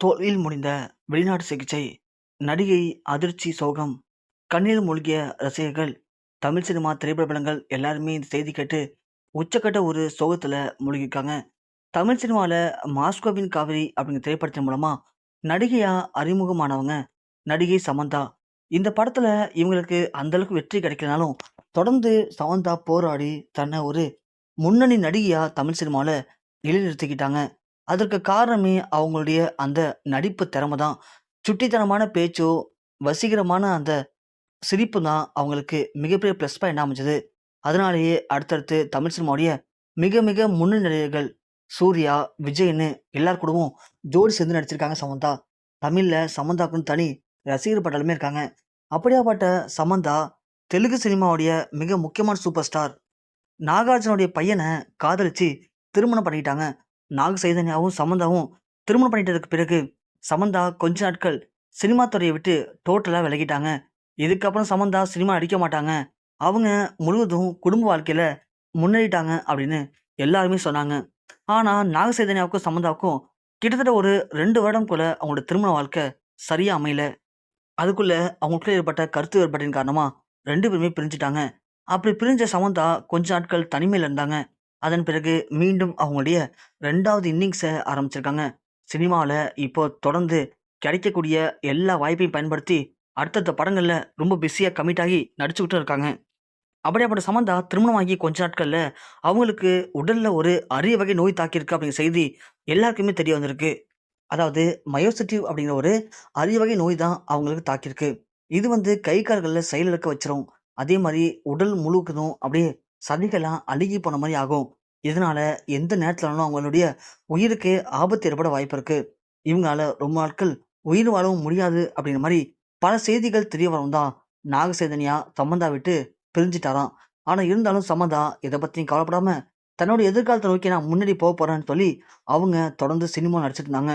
தோல்வியில் முடிந்த வெளிநாட்டு சிகிச்சை நடிகை அதிர்ச்சி சோகம் கண்ணீர் மூழ்கிய ரசிகர்கள் தமிழ் சினிமா திரைப்பட படங்கள் எல்லாருமே இந்த செய்தி கேட்டு உச்சக்கட்ட ஒரு சோகத்தில் மூழ்கியிருக்காங்க. தமிழ் சினிமாவில் மாஸ்கோவின் காவிரி அப்படிங்கிற திரைப்படத்தின் மூலமாக நடிகையாக அறிமுகமானவங்க நடிகை சமந்தா. இந்த படத்தில் இவங்களுக்கு அந்தளவுக்கு வெற்றி கிடைக்கலனாலும் தொடர்ந்து சமந்தா போராடி தன்னை ஒரு முன்னணி நடிகையாக தமிழ் சினிமாவில் நிலைநிறுத்திக்கிட்டாங்க. அதற்கு காரணமே அவங்களுடைய அந்த நடிப்பு திறமை தான் சுட்டித்தனமான பேச்சோ வசீகரமான அந்த சிரிப்பு தான் அவங்களுக்கு மிகப்பெரிய ப்ளஸ் பாயிண்ட் அமைஞ்சது. அதனாலேயே அடுத்தடுத்து தமிழ் சினிமாவுடைய மிக மிக முன்னணி நடிகர்கள் சூர்யா விஜய்னு எல்லார் கூடவும் ஜோடி சேர்ந்து நடிச்சிருக்காங்க சமந்தா. தமிழில் சமந்தாக்குன்னு தனி ரசிகர் பட்டாலுமே இருக்காங்க. அப்படியாப்பட்ட சமந்தா தெலுங்கு சினிமாவுடைய மிக முக்கியமான சூப்பர் ஸ்டார் நாகார்ஜுனுடைய பையனை காதலிச்சு திருமணம் பண்ணிக்கிட்டாங்க. நாக சைதன்யாவும் சமந்தாவும் திருமணம் பண்ணிட்டதுக்கு பிறகு சமந்தா கொஞ்ச நாட்கள் சினிமா துறையை விட்டு டோட்டலாக விலகிட்டாங்க. இதுக்கப்புறம் சமந்தா சினிமா நடிக்க மாட்டாங்க. அவங்க முழுவதும் குடும்ப வாழ்க்கையில் முன்னேறிட்டாங்க அப்படின்னு எல்லாருமே சொன்னாங்க. ஆனால் நாகசைதன்யாவுக்கும் சமந்தாவுக்கும் கிட்டத்தட்ட ஒரு ரெண்டு வருடம் கூட அவங்களோட திருமண வாழ்க்கை சரியாக அமையல. அதுக்குள்ளே அவங்களுக்குள்ள ஏற்பட்ட கருத்து வேறுபாட்டின் காரணமாக ரெண்டு பேருமே பிரிஞ்சுட்டாங்க. அப்படி பிரிஞ்ச சமந்தா கொஞ்ச நாட்கள் தனிமையில் இருந்தாங்க. அதன் பிறகு மீண்டும் அவங்களுடைய ரெண்டாவது இன்னிங்ஸை ஆரம்பிச்சிருக்காங்க. சினிமாவில் இப்போ தொடர்ந்து கிடைக்கக்கூடிய எல்லா வாய்ப்பையும் பயன்படுத்தி அடுத்தடுத்த படங்களில் ரொம்ப பிஸியாக கமிட் ஆகி நடிச்சுக்கிட்டு இருக்காங்க. அப்படியாப்பட்ட சமந்தா திருமணமாகி கொஞ்ச நாட்களில் அவங்களுக்கு உடலில் ஒரு அரிய வகை நோய் தாக்கியிருக்கு அப்படிங்கிற செய்தி எல்லாருக்குமே தெரிய வந்திருக்கு. அதாவது மயோசிட்டிவ் அப்படிங்கிற ஒரு அரிய வகை நோய் தான் அவங்களுக்கு தாக்கியிருக்கு. இது வந்து கை கால்களில் செயலிழக்க வச்சிரும். அதே மாதிரி உடல் முழுக்கதும் அப்படியே சதிகள்லாம் அழுகி போன மாதிரி ஆகும். இதனால எந்த நேரத்துலனாலும் அவங்களுடைய உயிருக்கு ஆபத்து ஏற்பட வாய்ப்பு இருக்கு. இவங்களால ரொம்ப நாட்கள் உயிர் வாழவும் முடியாது அப்படிங்கிற மாதிரி பல செய்திகள் தெரிய வரும் தான் நாகசேதனியா சம்மந்தா விட்டு பிரிஞ்சிட்டாராம். ஆனா இருந்தாலும் சம்மந்தா இதை பத்தியும் கவலைப்படாம தன்னோட எதிர்காலத்தை நோக்கி நான் முன்னாடி போக போறேன்னு சொல்லி அவங்க தொடர்ந்து சினிமா நடிச்சிட்டு இருந்தாங்க.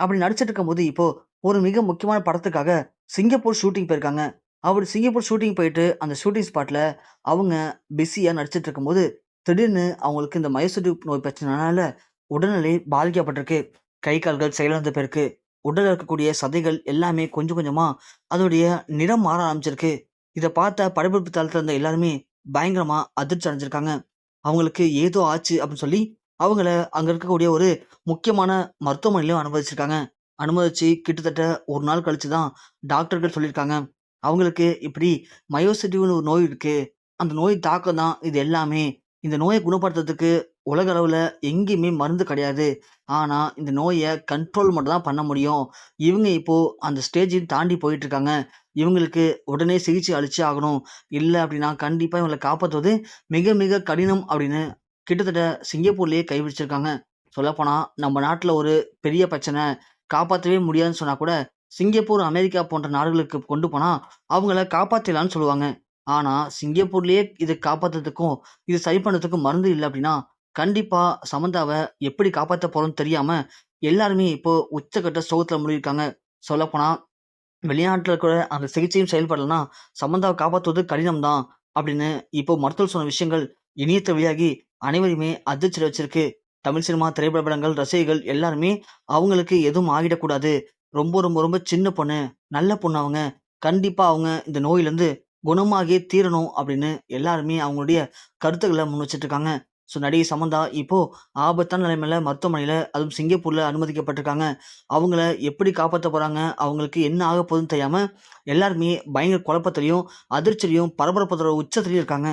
அப்படி நடிச்சிட்டு இருக்கும்போது இப்போ ஒரு மிக முக்கியமான படத்துக்காக சிங்கப்பூர் ஷூட்டிங் போயிருக்காங்க. அவர் சிங்கப்பூர் ஷூட்டிங் போயிட்டு அந்த ஷூட்டிங் ஸ்பாட்டில் அவங்க பிஸியாக நடிச்சிட்டு இருக்கும்போது திடீர்னு அவங்களுக்கு இந்த மயசுடி நோய் பிரச்சனைனால உடல்நிலை பாதிக்கப்பட்டிருக்கு. கை கால்கள் செயலிழந்த பிறகு உடலில் இருக்கக்கூடிய சதைகள் எல்லாமே கொஞ்சம் கொஞ்சமாக அதோடைய நிறம் மாற ஆரம்பிச்சிருக்கு. இதை பார்த்த படப்பிடிப்பு தளத்தில் இருந்த எல்லாருமே பயங்கரமாக அதிர்ச்சி அடைஞ்சிருக்காங்க. அவங்களுக்கு ஏதோ ஆச்சு அப்படின்னு சொல்லி அவங்கள அங்கே இருக்கக்கூடிய ஒரு முக்கியமான மருத்துவமனையிலும் அனுமதிச்சிருக்காங்க. அனுமதிச்சு கிட்டத்தட்ட ஒரு நாள் கழிச்சு தான் டாக்டர்கள் சொல்லியிருக்காங்க. அவங்களுக்கு இப்படி மயோசிட்டிவ்னு ஒரு நோய் இருக்கு. அந்த நோய் தாக்கம் தான் இது எல்லாமே. இந்த நோயை குணப்படுத்துறதுக்கு உலக அளவில் எங்கேயுமே மருந்து கிடையாது. ஆனால் இந்த நோயை கண்ட்ரோல் மட்டும் தான் பண்ண முடியும். இவங்க இப்போது அந்த ஸ்டேஜையும் தாண்டி போயிட்டுருக்காங்க. இவங்களுக்கு உடனே சிகிச்சை அளிச்சே ஆகணும். இல்லை அப்படின்னா கண்டிப்பாக இவங்களை காப்பாற்றுவது மிக மிக கடினம் அப்படின்னு கிட்டத்தட்ட சிங்கப்பூர்லேயே கைவிடிச்சிருக்காங்க சொல்லப்போனால் நம்ம நாட்டில் ஒரு பெரிய பிரச்சனை. காப்பாற்றவே முடியாதுன்னு சொன்னால் கூட சிங்கப்பூர் அமெரிக்கா போன்ற நாடுகளுக்கு கொண்டு போனால் அவங்கள காப்பாற்றலான்னு சொல்லுவாங்க. ஆனால் சிங்கப்பூர்லேயே இதை காப்பாற்றுறதுக்கும் இது சரி பண்ணுறதுக்கும் மருந்து இல்லை அப்படின்னா கண்டிப்பாக சமந்தாவை எப்படி காப்பாற்ற போகிறோம்னு தெரியாமல் எல்லாருமே இப்போது உச்சக்கட்ட சோகத்தில் முடியிருக்காங்க சொல்லப்போனால் வெளிநாட்டில் இருக்கிற அந்த சிகிச்சையும் செயல்படலைன்னா சமந்தாவை காப்பாற்றுவது கடினம் தான் அப்படின்னு இப்போ மருத்துவர் சொன்ன விஷயங்கள் இணையத்தை வெளியாகி அனைவருமே அதிர்ச்சி வச்சிருக்கு. தமிழ் சினிமா திரைப்பட படங்கள் ரசிகைகள் எல்லாருமே அவங்களுக்கு எதுவும் ஆகிடக்கூடாது. ரொம்ப ரொம்ப ரொம்ப சின்ன பொண்ணு நல்ல பொண்ணு அவங்க. கண்டிப்பாக அவங்க இந்த நோயிலேருந்து குணமாகியே தீரணும் அப்படின்னு எல்லாருமே அவங்களுடைய கருத்துக்களை முன் வச்சுட்டு இருக்காங்க ஸோ நடிகை சமந்தா இப்போ ஆபத்தான நிலைமையில மருத்துவமனையில் அதுவும் சிங்கப்பூரில் அனுமதிக்கப்பட்டிருக்காங்க. அவங்கள எப்படி காப்பாற்ற போகிறாங்க அவங்களுக்கு என்ன ஆக போகுதுன்னு தெரியாமல் எல்லாருமே பயங்கர குழப்பத்திலையும் அதிர்ச்சியிலையும் பரபரப்பத்தோட உச்சத்துலையும் இருக்காங்க.